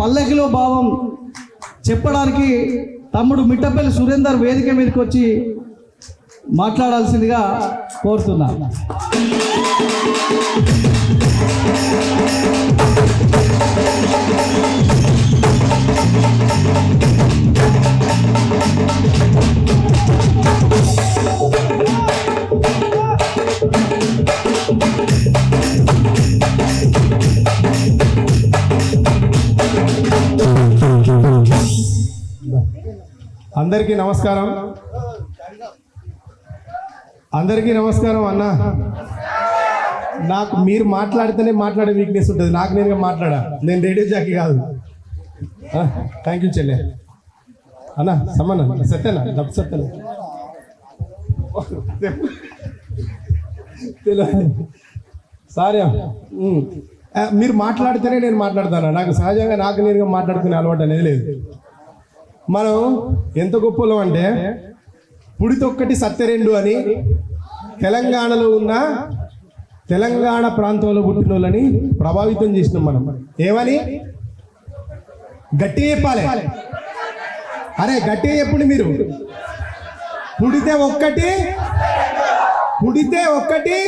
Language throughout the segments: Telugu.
పల్లకిలో భావం చెప్పడానికి తమ్ముడు మిట్టపల్లి సురేందర్ వేదిక మీదకి వచ్చి మాట్లాడాల్సిందిగా కోరుతున్నా. అందరికీ నమస్కారం. అందరికీ నమస్కారం అన్న. నాకు మీరు మాట్లాడితేనే మాట్లాడే వీక్నెస్ ఉంటుంది. నాకు నేను మాట్లాడా? నేను రేడియో జాకీ కాదు. థ్యాంక్ యూ చెల్లె. అన్న సమ్మన్న సత్యనా డబ్బు సత్యనా సారీ మీరు మాట్లాడితేనే నేను మాట్లాడతాను? నాకు సహజంగా నాకు నేనుగా మాట్లాడుకునే అలవాటు అనేది లేదు. మనం ఎంత గొప్పలో అంటే పుడితొక్కటి సత్యరెండు అని తెలంగాణలో ఉన్న తెలంగాణ ప్రాంతంలో పుట్టిన వాళ్ళని ప్రభావితం చేసినాం మనం. ఏమని? గట్టి చెప్పాలి. అరే గట్టి చెప్పండి మీరు. పుడితే ఒక్కటి పుడితే ఒక్కటి.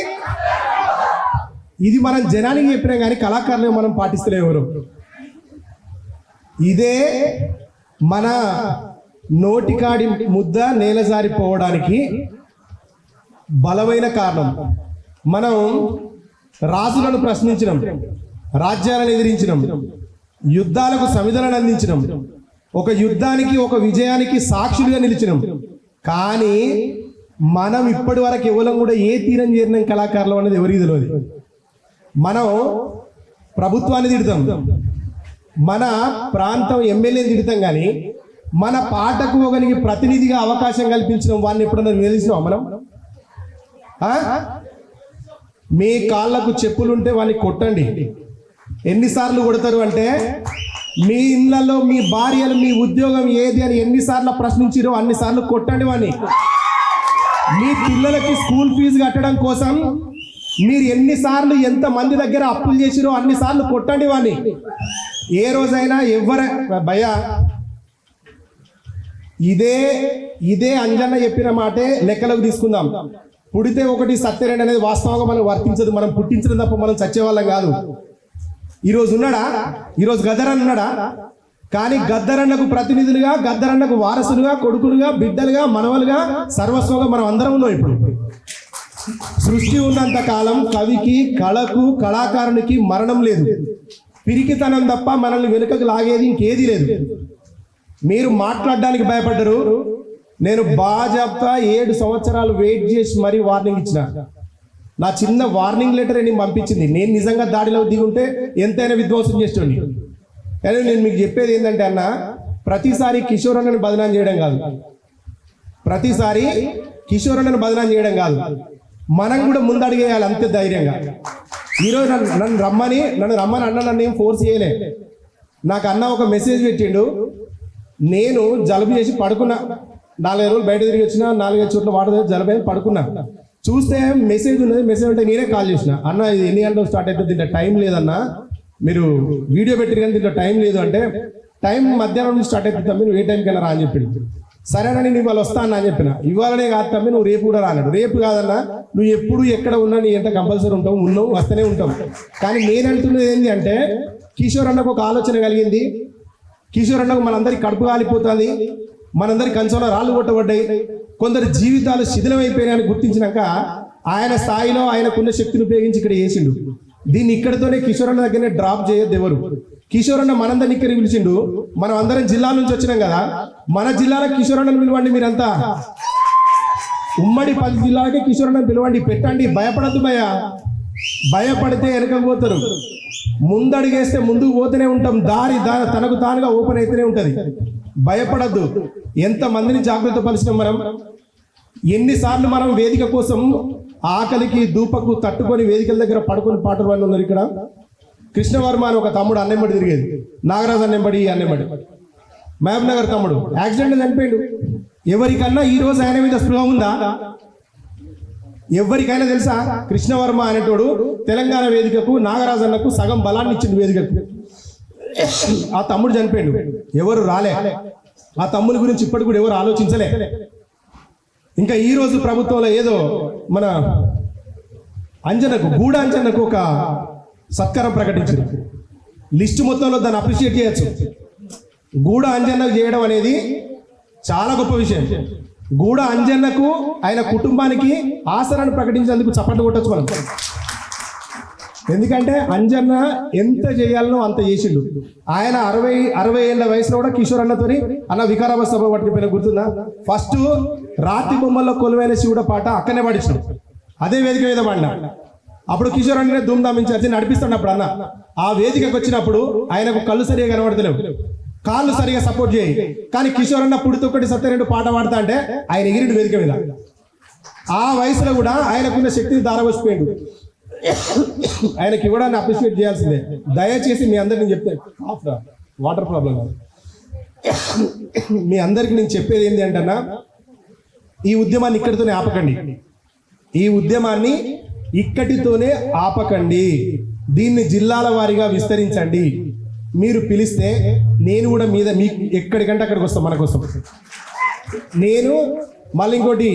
ఇది మనం జనానికి చెప్పినాం కానీ కళాకారులు మనం పాటిస్తలే ఎవరు. ఇదే మన నోటికాడి ముద్ద నేలజారిపోవడానికి బలమైన కారణం. మనం రాజులను ప్రశ్నించడం రాజ్యాలను ఎదిరించడం యుద్ధాలకు సమిధలను అందించడం ఒక యుద్ధానికి ఒక విజయానికి సాక్షులుగా నిలిచినాం. కానీ మనం ఇప్పటి వరకు ఎవరం కూడా ఏ తీరం చేరిన కళాకారులు అనేది ఎవరికి తెలియదు మనం ప్రభుత్వాన్ని తిడతాం మన ప్రాంతం ఎమ్మెల్యేని తిడతాం కానీ మన పాటకు ఒకరికి ప్రతినిధిగా అవకాశం కల్పించడం వాడిని ఎప్పుడన్నా నిలదీసినాం మనం? మీ కాళ్ళకు చెప్పులుంటే వాడిని కొట్టండి. ఎన్నిసార్లు కొడతారు అంటే మీ ఇళ్ళలో మీ భార్యలు మీ ఉద్యోగం ఏది అని ఎన్నిసార్లు ప్రశ్నించారో అన్నిసార్లు కొట్టండి వాడిని. మీ పిల్లలకి స్కూల్ ఫీజు కట్టడం కోసం మీరు ఎన్నిసార్లు ఎంత మంది దగ్గర అప్పులు చేసిరో అన్నిసార్లు కొట్టండి వాడిని. ఏ రోజైనా ఎవరు భయ. ఇదే ఇదే అంజన్న చెప్పిన మాటే లెక్కలోకి తీసుకుందాం. పుడితే ఒకటి సత్యరేండి అనేది వాస్తవంగా మనం వర్తించదు. మనం పుట్టించడం తప్ప మనం చచ్చేవాళ్ళం కాదు. ఈరోజు ఉన్నాడా? ఈరోజు గద్దరన్న ఉన్నాడా? కానీ గద్దరన్నకు ప్రతినిధులుగా గద్దరన్నకు వారసులుగా కొడుకులుగా బిడ్డలుగా మనవలుగా సర్వస్వంగా మనం అందరం ఉన్నాం ఇప్పుడు. సృష్టి ఉన్నంత కాలం కవికి కళకు కళాకారునికి మరణం లేదు. పిరికితనం తప్ప మనల్ని వెనుకకు లాగేది ఇంకేది లేదు. మీరు మాట్లాడడానికి భయపడ్డరు. నేను బాజాప్తా ఏడు సంవత్సరాలు వెయిట్ చేసి మరీ వార్నింగ్ ఇచ్చిన. నా చిన్న వార్నింగ్ లెటర్ నేను పంపించింది. నేను నిజంగా దాడిలో దిగుంటే ఎంతైనా విధ్వంసం చేసేవాడిని కానీ నేను మీకు చెప్పేది ఏంటంటే అన్న ప్రతిసారి కిషోర్ అన్నని బదనాం చేయడం కాదు. ప్రతిసారి కిషోర్ అన్నను బదనాం చేయడం కాదు. మనం కూడా ముందడిగేయాలి అంతే ధైర్యంగా. ఈరోజు నన్ను నన్ను రమ్మని నన్ను రమ్మని అన్న నన్ను ఏం ఫోర్స్ చేయలే. నాకు అన్న ఒక మెసేజ్ పెట్టిండు. నేను జలుబు చేసి పడుకున్నా. నాలుగైదు రోజులు బయట తిరిగి వచ్చిన నాలుగైదు చోట్ల వాటర్ జలుబు అయింది పడుకున్నా. చూస్తే మెసేజ్ ఉన్నది మెసేజ్ అంటే నేనే కాల్ చేసిన. అన్న ఇది ఎన్ని గంటలకు స్టార్ట్ అవుతుంది దీంట్లో టైం లేదన్నా. మీరు వీడియో పెట్టిన కానీ దీంట్లో టైం లేదు అంటే టైం మధ్యాహ్నం నుంచి స్టార్ట్ అవుతుంది మీరు ఏ టైంకైనా రా అని చెప్పి సరేనని నేను ఇవాళ వస్తాను అని చెప్పిన. ఇవాళనే కాదు తమ్మి నువ్వు రేపు కూడా రాన్నాడు రేపు కాదన్నా నువ్వు ఎప్పుడు ఎక్కడ ఉన్నా నీ ఎంత కంపల్సరీ ఉంటావు ఉన్నావు వస్తూనే ఉంటావు. కానీ నేను అంటున్నది ఏంటి అంటే కిషోర్ అన్నకు ఒక ఆలోచన కలిగింది. కిషోర్ అన్నకు మనందరికి కడుపు కాలిపోతుంది. మనందరి కంచంలో రాళ్ళు కొట్టబడ్డాయి. కొందరు జీవితాలు శిథిలమైపోయినాయని గుర్తించినాక ఆయన స్థాయిలో ఆయనకున్న శక్తిని ఉపయోగించి ఇక్కడ వేసిండు. దీన్ని ఇక్కడితోనే కిషోర్ అన్న దగ్గరనే డ్రాప్ చేయొద్దు ఎవరు. కిషోర్ అన్న మనందరిని ఇక్కడ పిలిచిండు. మనం అందరం జిల్లాల నుంచి వచ్చినాం కదా. మన జిల్లాలో కిషోర్ అన్నను పిలవండి మీరంతా. ఉమ్మడి పది జిల్లాలకి కిషోర్ అన్నను పిలవండి. పెట్టండి. భయపడద్దు భయ భయపడితే వెనకకు పోతారు. ముందడిగేస్తే ముందుకు పోతూనే ఉంటాం. దారి దా- తనకు తానుగా ఓపెన్ అయితేనే ఉంటుంది. భయపడద్దు. ఎంత మందిని జాగ్రత్త పరిచినాం మనం? ఎన్నిసార్లు మనం వేదిక కోసం ఆకలికి దూపకు తట్టుకొని వేదికల దగ్గర పడుకొని పాటలు వాళ్ళు ఉన్నారు ఇక్కడ? కృష్ణవర్మ అని ఒక తమ్ముడు అన్నెంబడి తిరిగేది. నాగరాజు అన్నెంబడి అన్నెంబడి మహబూబ్ నగర్ తమ్ముడు. యాక్సిడెంట్ చనిపోయాడు. ఎవరికన్నా ఈ రోజు ఆయన మీద స్పృహ ఉందా? ఎవరికైనా తెలుసా? కృష్ణవర్మ అనేటోడు తెలంగాణ వేదికకు నాగరాజన్నకు సగం బలాన్ని ఇచ్చింది వేదికకు. ఆ తమ్ముడు చనిపోయాడు. ఎవరు రాలే. ఆ తమ్ముని గురించి ఇప్పటి కూడా ఎవరు ఆలోచించలే. ఇంకా ఈ రోజు ప్రభుత్వంలో ఏదో మన అంజనకు గూడ అంజనకు ఒక సత్కారం ప్రకటించారు లిస్టు మొత్తంలో దాన్ని అప్రిషియేట్ చేయొచ్చు. గూడ అంజన్నకు చేయడం అనేది చాలా గొప్ప విషయం. గూడ అంజన్నకు ఆయన కుటుంబానికి ఆసరాన్ని ప్రకటించేందుకు చప్పట్లు కొట్టచ్చు మనం ఎందుకంటే అంజన్న ఎంత చేయాలనో అంత చేసిండు. ఆయన అరవై అరవై ఏళ్ళ వయసులో కూడా కిషోర్ అన్నతోని అన్న వికారాబాద్ సభ పట్టుకుపోయిన గుర్తుందా? ఫస్ట్ రాతి బొమ్మల్లో కొలువైన శివుడ పాట అక్కనే పడించాడు అదే వేదిక మీద పాడినా. అప్పుడు కిషోర్ అన్ననే ధూమ్ధామ్ ఇన్ఛార్జి నడిపిస్తాడు అన్న ఆ వేదికకు వచ్చినప్పుడు ఆయనకు కళ్ళు సరిగా కనబడతలేవు. కాళ్ళు సరిగా సపోర్ట్ చేయి. కానీ కిషోర్ అన్న పుడితొక్కటి రెండు పాట పాడతా అంటే ఆయన ఎగిరిండు వేదిక మీద. ఆ వయసులో కూడా ఆయనకున్న శక్తిని దారవచ్చిపోయాడు ఆయనకి ఇవ్వడాన్ని అప్రిషియేట్ చేయాల్సిందే. దయచేసి మీ అందరికి నేను చెప్తే వాటర్ ప్రాబ్లం మీ అందరికి నేను చెప్పేది ఏంటి అంటన్నా ఈ ఉద్యమాన్ని ఇక్కడితోనే ఆపకండి. ఈ ఉద్యమాన్ని ఇక్కడితోనే ఆపకండి. దీన్ని జిల్లాల వారీగా విస్తరించండి. మీరు పిలిస్తే నేను కూడా మీద మీ ఎక్కడికంటే అక్కడికి వస్తాం మన కోసం నేను మళ్ళీ ఇంకోటి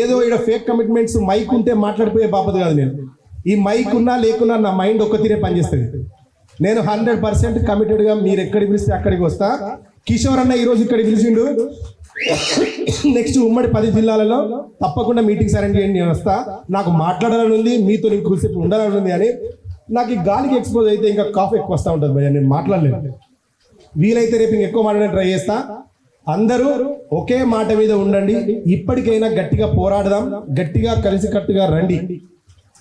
ఏదో ఇక్కడ ఫేక్ కమిట్మెంట్స్ మైక్ ఉంటే మాట్లాడిపోయే బాపదు కాదు నేను. ఈ మైక్ ఉన్నా లేకున్నా నా మైండ్ ఒక్క తీరే పనిచేస్తుంది. నేను హండ్రెడ్ పర్సెంట్ కమిటెడ్గా మీరు ఎక్కడికి పిలిస్తే అక్కడికి వస్తా. కిషోర్ అన్న ఈరోజు ఇక్కడికి పిలిచిండు. నెక్స్ట్ ఉమ్మడి పది జిల్లాలలో తప్పకుండా మీటింగ్స్ అరేంజ్ చేయండి నేను వస్తా. నాకు మాట్లాడాలని ఉంది మీతో ఇంకొకసేపు ఉండాలని ఉంది అని. నాకు ఈ గాలికి ఎక్స్పోజ్ అయితే ఇంకా కాఫ్ ఎక్కువ వస్తూ ఉంటుంది భయ నేను మాట్లాడలేను. వీలైతే రేపు ఇంకెక్కువ మాట్లాడే ట్రై చేస్తా. అందరూ ఒకే మాట మీద ఉండండి. ఇప్పటికైనా గట్టిగా పోరాడదాం గట్టిగా కలిసికట్టుగా రండి.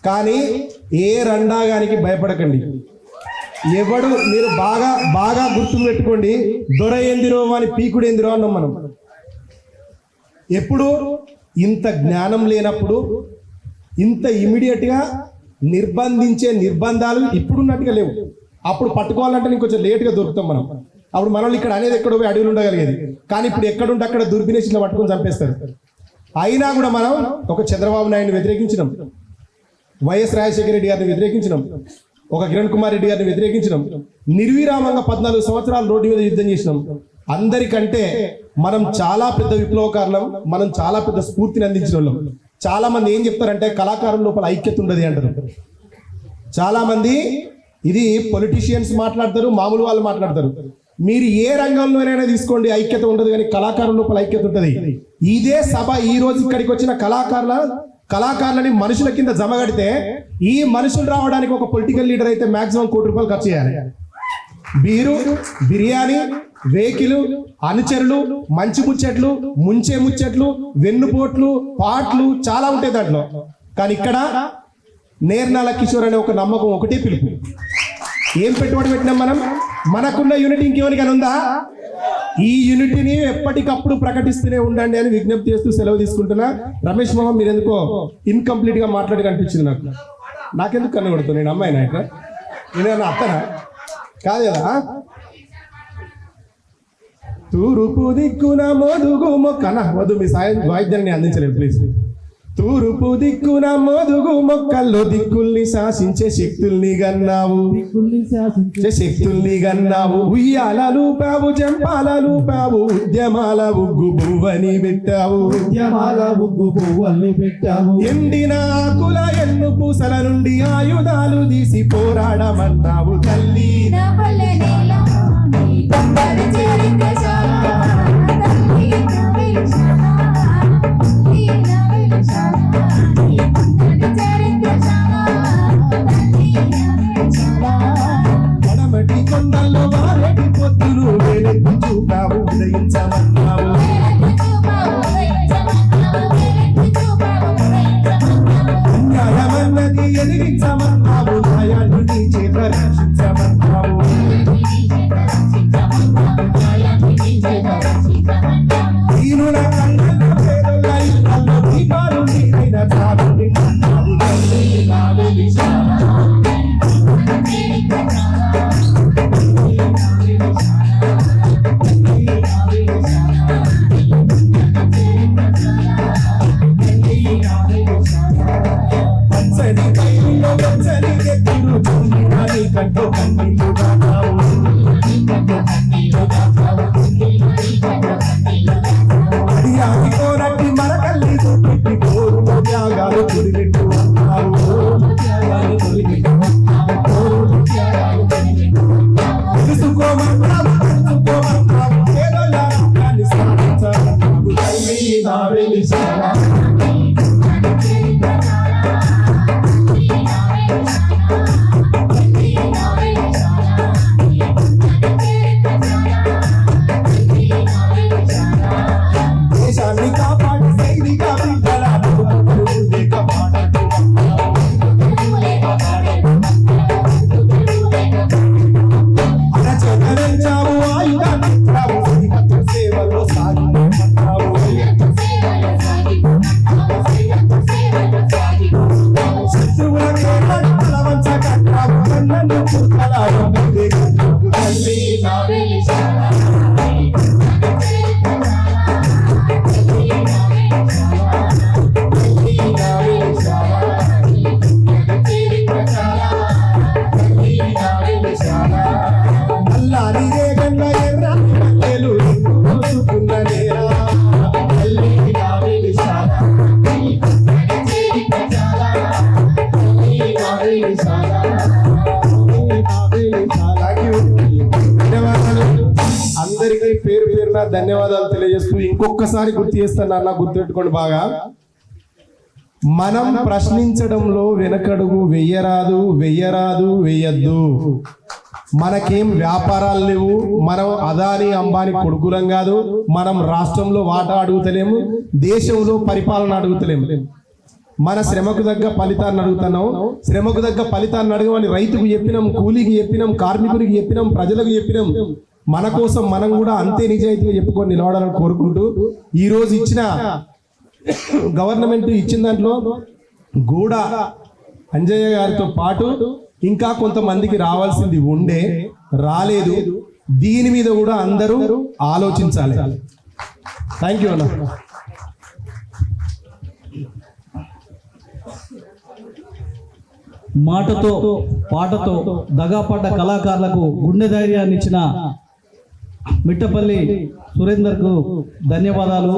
కానీ ఏ రండాగానికి భయపడకండి. ఎవడు మీరు బాగా బాగా గుర్తుకు పెట్టుకోండి. దొర ఏందిరో అని పీకుడు ఏందిరో అన్నాం మనం. ఎప్పుడు? ఇంత జ్ఞానం లేనప్పుడు ఇంత ఇమీడియట్గా నిర్బంధించే నిర్బంధాలు ఇప్పుడున్నట్టుగా లేవు. అప్పుడు పట్టుకోవాలంటే ఇంకొంచెం కొంచెం లేట్గా దొరుకుతాం మనం. అప్పుడు మనల్ని ఇక్కడ అనేది ఎక్కడో పోయి అడవిలో ఉండగలిగేది. కానీ ఇప్పుడు ఎక్కడుంటే అక్కడ దుర్బినేసి ఇట్లా పట్టుకొని చంపేస్తారు. అయినా కూడా మనం ఒక చంద్రబాబు నాయుడిని వ్యతిరేకించినాం. వైఎస్ రాజశేఖర రెడ్డి గారిని వ్యతిరేకించినాం. ఒక కిరణ్ కుమార్ రెడ్డి గారిని వ్యతిరేకించినాం. నిర్విరామంగా పద్నాలుగు సంవత్సరాలు రోడ్డు మీద యుద్ధం చేసినాం. అందరికంటే మనం చాలా పెద్ద విప్లవకారులం మనం చాలా పెద్ద స్ఫూర్తిని అందించిన వాళ్ళం చాలా మంది ఏం చెప్తారంటే కళాకారుల లోపల ఐక్యత ఉండదు అంటారు. చాలా మంది ఇది పొలిటీషియన్స్ మాట్లాడతారు మామూలు వాళ్ళు మాట్లాడతారు. మీరు ఏ రంగంలోనైనా తీసుకోండి ఐక్యత ఉండదు కానీ కళాకారుల లోపల ఐక్యత ఉంటుంది. ఇదే సభ ఈ రోజు ఇక్కడికి వచ్చిన కళాకారుల కళాకారులని మనుషుల కింద జమ కడితే ఈ మనుషులు రావడానికి ఒక పొలిటికల్ లీడర్ అయితే మాక్సిమం కోటి రూపాయలు ఖర్చు చేయాలి. బీరు బిర్యానీ వేకిలు అనుచరులు మంచి ముచ్చట్లు ముంచే ముచ్చట్లు వెన్నుపోట్లు పాటలు చాలా ఉంటాయి దాంట్లో. కానీ ఇక్కడ నేర్నాల కిషోర్ అనే ఒక నమ్మకం ఒకటే పిలుపు. ఏం పెట్టుబడి పెట్టినాం మనం? మనకున్న యూనిట్ ఇంకేమనికైనా ఉందా? ఈ యూనిటీని ఎప్పటికప్పుడు ప్రకటిస్తూనే ఉండండి అని విజ్ఞప్తి చేస్తూ సెలవు తీసుకుంటున్నా. రమేష్ మోహన్ మీరు ఎందుకో ఇన్కంప్లీట్గా మాట్లాడి కనిపించింది నాకు. నాకెందుకు కన్ను నేను అమ్మాయినా ఇక్కడ? నేను అత్తనా? కాదు కదా? తూర్పు దిక్కున మోదుగు మొక్కన వద్దు మీ సాయం వాయిద్యాన్ని అందించలేదు ప్లీజ్ తూర్పు దిక్కున మోదుగు మొక్కల్లో దిక్కుల్ని శాసించే శక్తుల్ని గన్నావు. శక్తుల్ని గన్నావు. ఉయ్యాలలు పావు జంపాలలు పావు ఉద్యమాల ఉగ్గు బువ్వని పెట్టావు. ఉద్యమాల ఉగ్గు పువ్వుల్ని పెట్టావు. ఎండిన ఆకుల ఎన్ను పూసల నుండి ఆయుధాలు తీసి పోరాడమన్నావు తల్లి. ఎదిరించమన్నావు న్యాయాన్ని చేతరా ధన్యవాదాలు తెలియజేస్తూ ఇంకొకసారి గుర్తు చేస్తాను అన్న గుర్తుపెట్టుకోండి బాగా. మనం ప్రశ్నించడంలో వెనకడుగు వెయ్యరాదు వెయ్యరాదు వెయ్యద్దు మనకేం వ్యాపారాలు లేవు మనం అదాని అంబానీ కొడుకులం కాదు మనం రాష్ట్రంలో వాటా అడుగుతలేము దేశంలో పరిపాలన అడుగుతలేము. మన శ్రమకు తగ్గ ఫలితాన్ని అడుగుతున్నాం శ్రమకు తగ్గ ఫలితాన్ని అడగమని రైతుకు చెప్పినాం కూలీకి చెప్పినాం కార్మికుడికి చెప్పినాం ప్రజలకు చెప్పినాం. మన కోసం మనం కూడా అంతే నిజాయితీగా చెప్పుకొని నిలబడాలని కోరుకుంటూ ఈ రోజు ఇచ్చిన గవర్నమెంట్ ఇచ్చిన దాంట్లో గూడ అంజయ్య గారితో పాటు ఇంకా కొంతమందికి రావాల్సింది ఉండే రాలేదు. దీని మీద కూడా అందరూ ఆలోచించాలి. థ్యాంక్ యూ అన్న. మాటతో పాటతో దగాపడ్డ కళాకారులకు గుండె ధైర్యాన్ని ఇచ్చిన మిట్టపల్లి సురేందర్కు ధన్యవాదాలు.